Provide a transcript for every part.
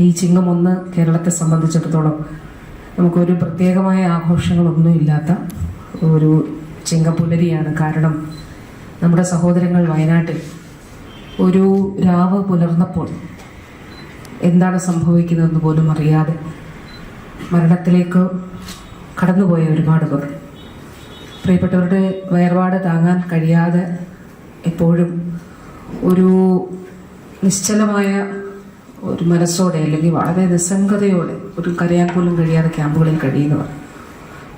ഈ ചിങ്ങം ഒന്ന് കേരളത്തെ സംബന്ധിച്ചിടത്തോളം നമുക്കൊരു പ്രത്യേകമായ ആഘോഷങ്ങളൊന്നും ഇല്ലാത്ത ഒരു ചിങ്ങപ്പുലരിയാണ്. കാരണം നമ്മുടെ സഹോദരങ്ങൾ വയനാട്ടിൽ ഒരു രാവ് പുലർന്നപ്പോൾ എന്താണ് സംഭവിക്കുന്നതെന്ന് പോലും അറിയാതെ മരണത്തിലേക്ക് കടന്നുപോയ ഒരുപാട് പേർ. പ്രിയപ്പെട്ടവരുടെ വേർപാട് താങ്ങാൻ കഴിയാതെ എപ്പോഴും ഒരു നിശ്ചലമായ ഒരു മനസ്സോടെ അല്ലെങ്കിൽ വളരെ നിസ്സംഗതയോടെ ഒരു കരയാൻ പോലും കഴിയാതെ ക്യാമ്പുകളിൽ കഴിയുന്നവർ.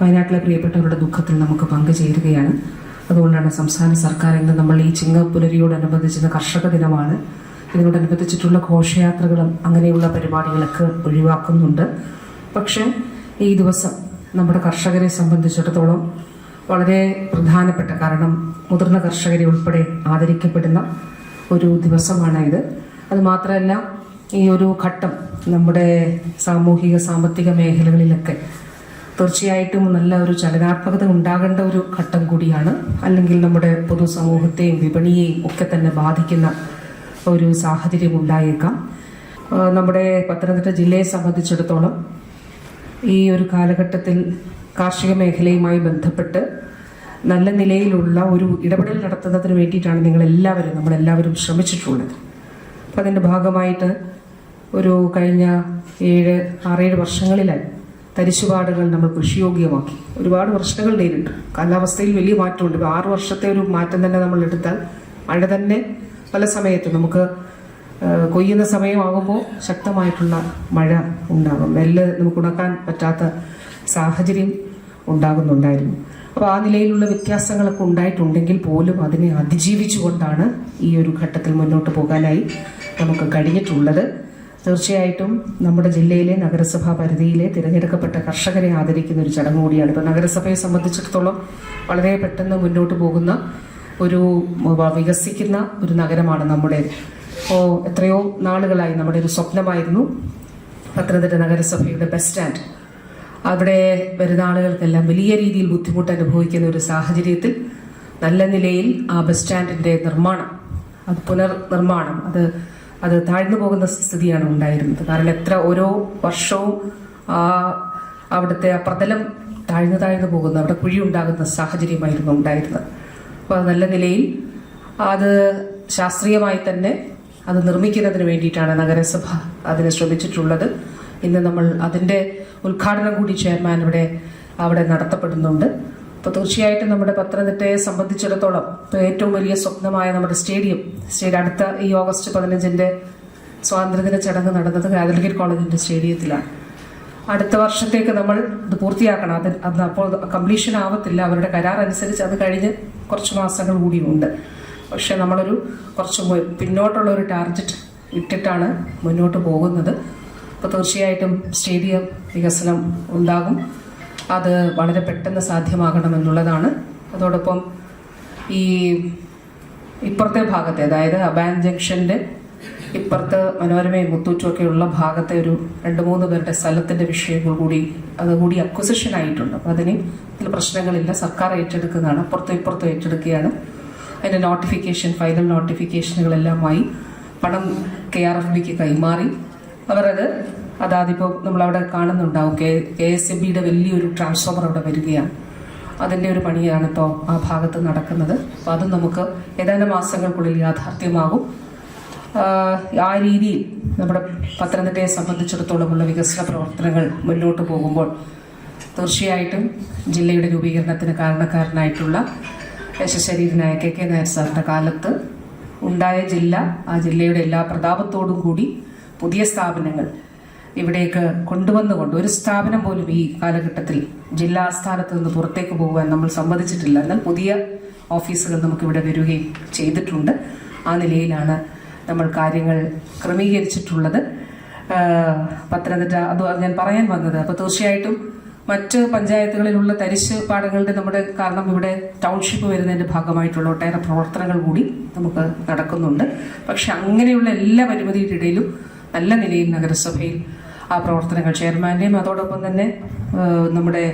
വയനാട്ടിലെ പ്രിയപ്പെട്ടവരുടെ ദുഃഖത്തിൽ നമുക്ക് പങ്കുചേരുകയാണ്. അതുകൊണ്ടാണ് സംസ്ഥാന സർക്കാർ ഇന്ന് നമ്മൾ ഈ ചിങ്ങപ്പുലരിയോടനുബന്ധിച്ചുള്ള കർഷക ദിനമാണ്. ഇതിനോടനുബന്ധിച്ചിട്ടുള്ള ഘോഷയാത്രകളും അങ്ങനെയുള്ള പരിപാടികളൊക്കെ ഒഴിവാക്കുന്നുണ്ട്. പക്ഷേ ഈ ദിവസം നമ്മുടെ കർഷകരെ സംബന്ധിച്ചിടത്തോളം വളരെ പ്രധാനപ്പെട്ട കാരണം മുതിർന്ന കർഷകരെ ഉൾപ്പെടെ ആദരിക്കപ്പെടുന്ന ഒരു ദിവസമാണ് ഇത് അത് മാത്രമല്ല ഈ ഒരു ഘട്ടം നമ്മുടെ സാമൂഹിക സാമ്പത്തിക മേഖലകളിലൊക്കെ തീർച്ചയായിട്ടും നല്ല ഒരു ചലനാത്മകത ഉണ്ടാകേണ്ട ഒരു ഘട്ടം കൂടിയാണ്. അല്ലെങ്കിൽ നമ്മുടെ പൊതുസമൂഹത്തെയും വിപണിയെയും ഒക്കെ തന്നെ ബാധിക്കുന്ന ഒരു സാഹചര്യം ഉണ്ടായേക്കാം. നമ്മുടെ പത്തനംതിട്ട ജില്ലയെ സംബന്ധിച്ചിടത്തോളം ഈ ഒരു കാലഘട്ടത്തിൽ കാർഷിക മേഖലയുമായി ബന്ധപ്പെട്ട് നല്ല നിലയിലുള്ള ഒരു ഇടപെടൽ നടത്തുന്നതിന് വേണ്ടിയിട്ടാണ് നിങ്ങളെല്ലാവരും നമ്മളെല്ലാവരും ശ്രമിച്ചിട്ടുള്ളത്. അപ്പം അതിന്റെ ഭാഗമായിട്ട് ഒരു കഴിഞ്ഞ ഏഴ് ആറേഴ് വർഷങ്ങളിലായി തരിശുപാടുകൾ നമ്മൾ കൃഷിയോഗ്യമാക്കി. ഒരുപാട് പ്രശ്നങ്ങൾ നേരിട്ടു കാലാവസ്ഥയിൽ വലിയ മാറ്റമുണ്ട്. ആറ് വർഷത്തെ ഒരു മാറ്റം തന്നെ നമ്മൾ എടുത്താൽ മഴ തന്നെ പല സമയത്തും നമുക്ക് കൊയ്യുന്ന സമയമാകുമ്പോൾ ശക്തമായിട്ടുള്ള മഴ ഉണ്ടാകും. നെല്ല് നമുക്ക് ഉണക്കാൻ പറ്റാത്ത സാഹചര്യം ഉണ്ടാകുന്നുണ്ടായിരുന്നു. അപ്പോൾ ആ നിലയിലുള്ള വ്യത്യാസങ്ങളൊക്കെ ഉണ്ടായിട്ടുണ്ടെങ്കിൽ പോലും അതിനെ അതിജീവിച്ചുകൊണ്ടാണ് ഈ ഒരു ഘട്ടത്തിൽ മുന്നോട്ട് പോകാനായി നമുക്ക് കഴിഞ്ഞിട്ടുള്ളത്. തീർച്ചയായിട്ടും നമ്മുടെ ജില്ലയിലെ നഗരസഭാ പരിധിയിലെ തിരഞ്ഞെടുക്കപ്പെട്ട കർഷകരെ ആദരിക്കുന്ന ഒരു ചടങ്ങ് കൂടിയാണ്. ഇപ്പോൾ നഗരസഭയെ സംബന്ധിച്ചിടത്തോളം വളരെ പെട്ടെന്ന് മുന്നോട്ട് പോകുന്ന ഒരു വികസിക്കുന്ന ഒരു നഗരമാണ് നമ്മുടെ ഇപ്പോൾ എത്രയോ നാളുകളായി നമ്മുടെ ഒരു സ്വപ്നമായിരുന്നു പത്തനംതിട്ട നഗരസഭയുടെ ബസ് സ്റ്റാൻഡ്. അവിടെ വരുന്ന ആളുകൾക്കെല്ലാം വലിയ രീതിയിൽ ബുദ്ധിമുട്ട് അനുഭവിക്കുന്ന ഒരു സാഹചര്യത്തിൽ നല്ല നിലയിൽ ആ ബസ് സ്റ്റാൻഡിന്റെ നിർമ്മാണം അത് പുനർനിർമ്മാണം അത് അത് താഴ്ന്നു പോകുന്ന സ്ഥിതിയാണ് ഉണ്ടായിരുന്നത്. കാരണം എത്ര ഓരോ വർഷവും അവിടുത്തെ ആ പ്രതലം താഴ്ന്നു താഴ്ന്നു പോകുന്ന അവിടെ കുഴി ഉണ്ടാകുന്ന സാഹചര്യമായിരുന്നു ഉണ്ടായിരുന്നത്. അപ്പോൾ നല്ല നിലയിൽ അത് ശാസ്ത്രീയമായി തന്നെ അത് നിർമ്മിക്കുന്നതിന് വേണ്ടിയിട്ടാണ് നഗരസഭ അതിനെ ശ്രമിച്ചിട്ടുള്ളത്. ഇന്ന് നമ്മൾ അതിന്റെ ഉദ്ഘാടനം കൂടി ചെയർമാൻ ഇവിടെ അവിടെ നടത്തപ്പെടുന്നുണ്ട്. അപ്പോൾ തീർച്ചയായിട്ടും നമ്മുടെ പത്തനംതിട്ടയെ സംബന്ധിച്ചിടത്തോളം ഏറ്റവും വലിയ സ്വപ്നമായ നമ്മുടെ സ്റ്റേഡിയം സ്റ്റേഡിയം അടുത്ത ഈ ഓഗസ്റ്റ് പതിനഞ്ചിന്റെ സ്വാതന്ത്ര്യദിന ചടങ്ങ് നടന്നത് കാതലിക്കറ്റ് കോളേജിന്റെ സ്റ്റേഡിയത്തിലാണ്. അടുത്ത വർഷത്തേക്ക് നമ്മൾ ഇത് പൂർത്തിയാക്കണം. അത് അത് അപ്പോൾ കംപ്ലീഷൻ ആവത്തില്ല. അവരുടെ കരാർ അനുസരിച്ച് അത് കഴിഞ്ഞ് കുറച്ച് മാസങ്ങൾ കൂടിയുണ്ട് പക്ഷെ നമ്മളൊരു കുറച്ച് പിന്നോട്ടുള്ള ഒരു ടാർഗറ്റ് ഇട്ടിട്ടാണ് മുന്നോട്ട് പോകുന്നത്. അപ്പോൾ തീർച്ചയായിട്ടും സ്റ്റേഡിയം വികസനം ഉണ്ടാകും. അത് വളരെ പെട്ടെന്ന് സാധ്യമാകണമെന്നുള്ളതാണ്. അതോടൊപ്പം ഈ ഇപ്പുറത്തെ ഭാഗത്തെ അതായത് അബാൻ ജംഗ്ഷന്റെ ഇപ്പുറത്ത് മനോരമയും മുത്തൂറ്റുമൊക്കെ ഉള്ള ഭാഗത്തെ ഒരു രണ്ട് മൂന്ന് പേരുടെ സ്ഥലത്തിന്റെ വിഷയങ്ങൾ കൂടി അതുകൂടി അക്വസിഷൻ ആയിട്ടുണ്ട്. അപ്പോൾ അതിന് ഇതിൽ പ്രശ്നങ്ങളില്ല. സർക്കാർ ഏറ്റെടുക്കുന്നതാണ്. അപ്പുറത്തും ഇപ്പുറത്തും ഏറ്റെടുക്കുകയാണ്. അതിന്റെ നോട്ടിഫിക്കേഷൻ ഫൈനൽ നോട്ടിഫിക്കേഷനുകളെല്ലാമായി പണം കെ ആർ എഫ് ബിക്ക് കൈമാറി. അവരത് അതാതിപ്പോൾ നമ്മളവിടെ കാണുന്നുണ്ടാവും കെ കെ എസ് എ ബിയുടെ വലിയൊരു ട്രാൻസ്ഫോമർ അവിടെ വരികയാണ്. അതിന്റെ ഒരു പണിയാണ് ഇപ്പോൾ ആ ഭാഗത്ത് നടക്കുന്നത്. അപ്പോൾ അത് നമുക്ക് ഏതാനും മാസങ്ങൾക്കുള്ളിൽ യാഥാർത്ഥ്യമാകും. ആ രീതിയിൽ നമ്മുടെ പത്തനംതിട്ടയെ സംബന്ധിച്ചിടത്തോളമുള്ള വികസന പ്രവർത്തനങ്ങൾ മുന്നോട്ട് പോകുമ്പോൾ തീർച്ചയായിട്ടും ജില്ലയുടെ രൂപീകരണത്തിന് കാരണക്കാരനായിട്ടുള്ള യശശരീരനായ കെ കെ നായർ സാറിന്റെ കാലത്ത് ഉണ്ടായ ജില്ല ആ ജില്ലയുടെ എല്ലാ പ്രതാപത്തോടും കൂടി പുതിയ സ്ഥാപനങ്ങൾ ഇവിടേക്ക് കൊണ്ടുവന്നുകൊണ്ട് ഒരു സ്ഥാപനം പോലും ഈ കാലഘട്ടത്തിൽ ജില്ലാ ആസ്ഥാനത്ത് നിന്ന് പുറത്തേക്ക് പോകുവാൻ നമ്മൾ സമ്മതിച്ചിട്ടില്ല. എന്നാൽ പുതിയ ഓഫീസുകൾ നമുക്കിവിടെ വരികയും ചെയ്തിട്ടുണ്ട്. ആ നിലയിലാണ് നമ്മൾ കാര്യങ്ങൾ ക്രമീകരിച്ചിട്ടുള്ളത്. പത്തനംതിട്ട അത് ഞാൻ പറയാൻ വന്നത്. അപ്പോൾ തീർച്ചയായിട്ടും മറ്റ് പഞ്ചായത്തുകളിലുള്ള തരിശ് പാടങ്ങളുടെ നമ്മുടെ കാരണം ഇവിടെ ടൗൺഷിപ്പ് വരുന്നതിന്റെ ഭാഗമായിട്ടുള്ള ഒട്ടേറെ പ്രവർത്തനങ്ങൾ കൂടി നമുക്ക് നടക്കുന്നുണ്ട്. പക്ഷെ അങ്ങനെയുള്ള എല്ലാ പരിമിതിയുടെ ഇടയിലും നല്ല നിലയിൽ നഗരസഭയിൽ ആ പ്രവർത്തനങ്ങൾ. ചെയർമാന്റെയും അതോടൊപ്പം തന്നെ നമ്മുടെ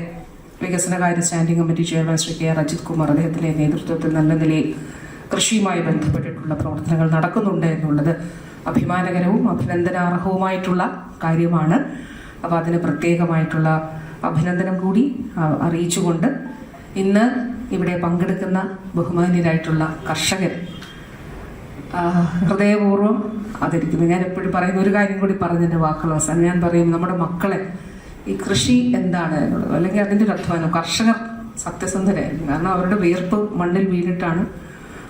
വികസനകാര്യ standing committee chairman Shri K R Ajith Kumar അദ്ദേഹത്തിന്റെ നേതൃത്വത്തിൽ നല്ല നിലയിൽ കൃഷിയുമായി ബന്ധപ്പെട്ടിട്ടുള്ള പ്രവർത്തനങ്ങൾ നടക്കുന്നുണ്ട് എന്നുള്ളത് അഭിമാനകരവും അഭിനന്ദനാർഹവുമായിട്ടുള്ള കാര്യമാണ്. അപ്പോൾ അതിന് പ്രത്യേകമായിട്ടുള്ള അഭിനന്ദനം കൂടി അറിയിച്ചുകൊണ്ട് ഇന്ന് ഇവിടെ പങ്കെടുക്കുന്ന ബഹുമാന്യരായിട്ടുള്ള കർഷകർ ഹൃദയപൂർവം ആദരിക്കുന്നു ഞാൻ എപ്പോഴും പറയുന്ന ഒരു കാര്യം കൂടി പറഞ്ഞതിന്റെ വാക്കുകൾ അവസാനം. ഞാൻ പറയും നമ്മുടെ മക്കളെ ഈ കൃഷി എന്താണ് എന്നുള്ളത്? അല്ലെങ്കിൽ അതിന്റെ ഒരു അധ്വാനം. കർഷകർ സത്യസന്ധരായിരുന്നു കാരണം അവരുടെ വിയർപ്പ് മണ്ണിൽ വീണിട്ടാണ്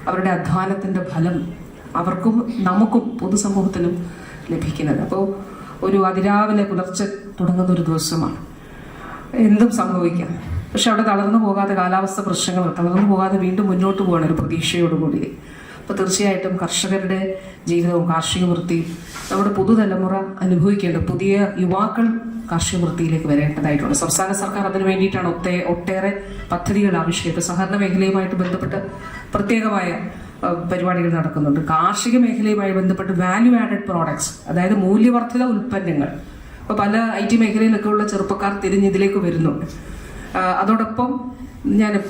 അവരുടെ അധ്വാനത്തിന്റെ ഫലം അവർക്കും നമുക്കും പൊതുസമൂഹത്തിനും ലഭിക്കുന്നത്. അപ്പോൾ ഒരു അതിരാവിലെ പുലർച്ചെ തുടങ്ങുന്ന ഒരു ദിവസമാണ്. എന്തും സംഭവിക്കാം. പക്ഷെ അവിടെ തളർന്നു പോകാതെ കാലാവസ്ഥ പ്രശ്നങ്ങൾ തളർന്നു പോകാതെ വീണ്ടും മുന്നോട്ട് പോകണം ഒരു പ്രതീക്ഷയോടുകൂടി. അപ്പോൾ തീർച്ചയായിട്ടും കർഷകരുടെ ജീവിതവും കാർഷിക വൃത്തിയും നമ്മുടെ പുതുതലമുറ അനുഭവിക്കേണ്ട പുതിയ യുവാക്കൾ കാർഷിക വൃത്തിയിലേക്ക് വരേണ്ടതായിട്ടുണ്ട്. സംസ്ഥാന സർക്കാർ അതിനു വേണ്ടിയിട്ടാണ് ഒത്തേ ഒട്ടേറെ പദ്ധതികൾ ആവിഷ്കരിച്ചത്. സഹകരണ മേഖലയുമായിട്ട് ബന്ധപ്പെട്ട് പ്രത്യേകമായ പരിപാടികൾ നടക്കുന്നുണ്ട്. കാർഷിക മേഖലയുമായി ബന്ധപ്പെട്ട് വാല്യൂ ആഡഡ് പ്രോഡക്ട്സ് അതായത് മൂല്യവർദ്ധിത ഉൽപ്പന്നങ്ങൾ. ഇപ്പോൾ പല ഐ ടി മേഖലയിലൊക്കെ ഉള്ള ചെറുപ്പക്കാർ തിരിഞ്ഞ് ഇതിലേക്ക് വരുന്നുണ്ട്. അതോടൊപ്പം ഞാൻ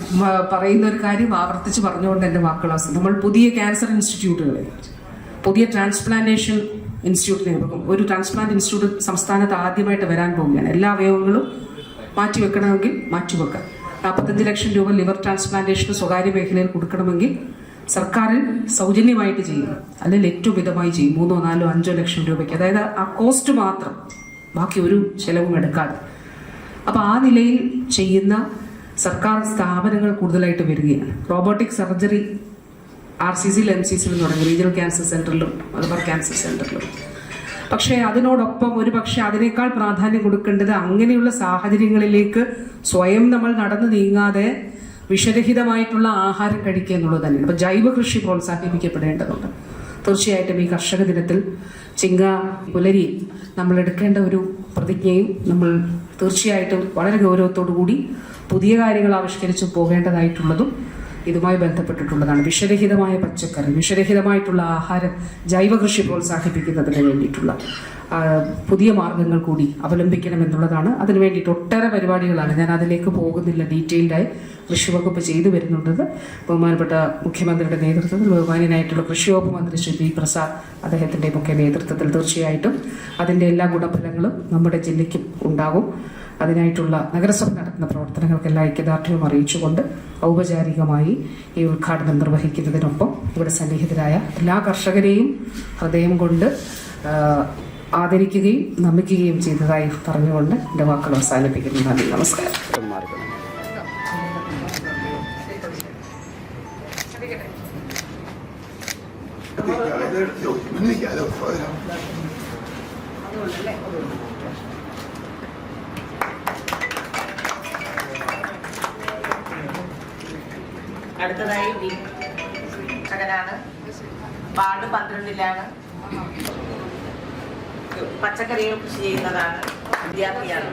പറയുന്ന ഒരു കാര്യം ആവർത്തിച്ച് പറഞ്ഞുകൊണ്ട് എന്റെ വാക്കുകൾ അവസാനം നമ്മൾ പുതിയ ക്യാൻസർ ഇൻസ്റ്റിറ്റ്യൂട്ടുകളെ പുതിയ ട്രാൻസ്പ്ലാന്റേഷൻ ഇൻസ്റ്റിറ്റ്യൂട്ടിനെ ഒരു ട്രാൻസ്പ്ലാന്റ് ഇൻസ്റ്റിറ്റ്യൂട്ട് സംസ്ഥാനത്ത് ആദ്യമായിട്ട് വരാൻ പോവുകയാണ്. എല്ലാ അവയവങ്ങളും മാറ്റിവെക്കണമെങ്കിൽ മാറ്റിവെക്കാം നാൽപ്പത്തഞ്ച് ലക്ഷം രൂപ ലിവർ ട്രാൻസ്പ്ലാന്റേഷന് സ്വകാര്യ മേഖലയിൽ കൊടുക്കണമെങ്കിൽ സർക്കാരിൽ സൗജന്യമായിട്ട് ചെയ്യും. അല്ലെങ്കിൽ ഏറ്റവും വിധമായി ചെയ്യും. മൂന്നോ നാലോ അഞ്ചോ ലക്ഷം രൂപയ്ക്ക്. അതായത് ആ കോസ്റ്റ് മാത്രം. ബാക്കി ഒരു ചെലവും എടുക്കാതെ. അപ്പോൾ ആ നിലയിൽ ചെയ്യുന്ന സർക്കാർ സ്ഥാപനങ്ങൾ കൂടുതലായിട്ട് വരികയാണ്. റോബോട്ടിക് സർജറി ആർ സി സിയിൽ എം സി സിയിലും തുടങ്ങി. റീജിയണൽ ക്യാൻസർ സെന്ററിലും മലബാർ ക്യാൻസർ സെന്ററിലും പക്ഷേ അതിനോടൊപ്പം ഒരു പക്ഷേ അതിനേക്കാൾ പ്രാധാന്യം കൊടുക്കേണ്ടത് അങ്ങനെയുള്ള സാഹചര്യങ്ങളിലേക്ക് സ്വയം നമ്മൾ നടന്നു നീങ്ങാതെ വിഷരഹിതമായിട്ടുള്ള ആഹാരം കഴിക്കുക എന്നുള്ളത് തന്നെയാണ്. അപ്പോൾ ജൈവ കൃഷി പ്രോത്സാഹിപ്പിക്കപ്പെടേണ്ടതുണ്ട്. തീർച്ചയായിട്ടും ഈ കർഷക ദിനത്തിൽ ചിങ്ക പുലരി നമ്മൾ എടുക്കേണ്ട ഒരു പ്രതിജ്ഞയും നമ്മൾ തീർച്ചയായിട്ടും വളരെ ഗൗരവത്തോടു കൂടി പുതിയ കാര്യങ്ങൾ ആവിഷ്കരിച്ചു പോകേണ്ടതായിട്ടുള്ളതും ഇതുമായി ബന്ധപ്പെട്ടിട്ടുള്ളതാണ്. വിഷരഹിതമായ പച്ചക്കറി വിഷരഹിതമായിട്ടുള്ള ആഹാരം ജൈവകൃഷി പ്രോത്സാഹിപ്പിക്കുന്നതിന് വേണ്ടിയിട്ടുള്ള പുതിയ മാർഗങ്ങൾ കൂടി അവലംബിക്കണം എന്നുള്ളതാണ്. അതിനു വേണ്ടിയിട്ട് ഒട്ടേറെ പരിപാടികളാണ്. ഞാൻ അതിലേക്ക് പോകുന്നില്ല ഡീറ്റെയിൽഡായി കൃഷി വകുപ്പ് ചെയ്തു വരുന്നുണ്ടത്. ബഹുമാനപ്പെട്ട മുഖ്യമന്ത്രിയുടെ നേതൃത്വത്തിൽ ബഹുമാനായിട്ടുള്ള കൃഷി വകുപ്പ് മന്ത്രി ശ്രീ പി പ്രസാദ് അദ്ദേഹത്തിന്റെ മുഖ്യ നേതൃത്വത്തിൽ തീർച്ചയായിട്ടും അതിന്റെ എല്ലാ ഗുണഫലങ്ങളും നമ്മുടെ ജില്ലയ്ക്കും ഉണ്ടാകും. അതിനായിട്ടുള്ള നഗരസഭ നടത്തുന്ന പ്രവർത്തനങ്ങൾക്കെല്ലാം ഐക്യദാർഢ്യവും അറിയിച്ചുകൊണ്ട് ഔപചാരികമായി ഈ ഉദ്ഘാടനം നിർവഹിക്കുന്നതിനൊപ്പം ഇവിടെ സന്നിഹിതരായ എല്ലാ കർഷകരെയും ഹൃദയം കൊണ്ട് ആദരിക്കുകയും നമിക്കുകയും ചെയ്തതായി പറഞ്ഞുകൊണ്ട് എന്റെ വാക്കുകൾ അവസാനിപ്പിക്കുന്നു. നന്ദി. നമസ്കാരം. അടുത്തതായി വി കടനാണ് വാർഡ് പന്ത്രണ്ടിലാണ്. പച്ചക്കറികൾ കൃഷി ചെയ്യുന്നതാണ്. വിദ്യാർത്ഥിയാണ്.